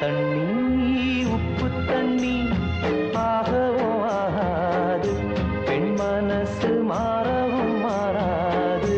தண்ணி உப்பு தண்ணி. ஆகவும் ஆகாது. பெண் மனசு மாறவும் மாறாது.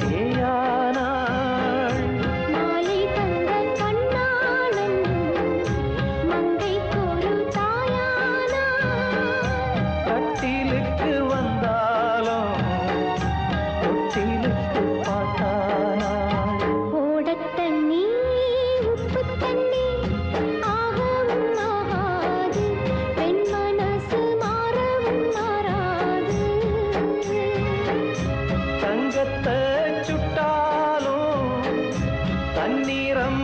Yeah. സ്വർഗത്തെ ചുട്ടാലോ തന്നീറം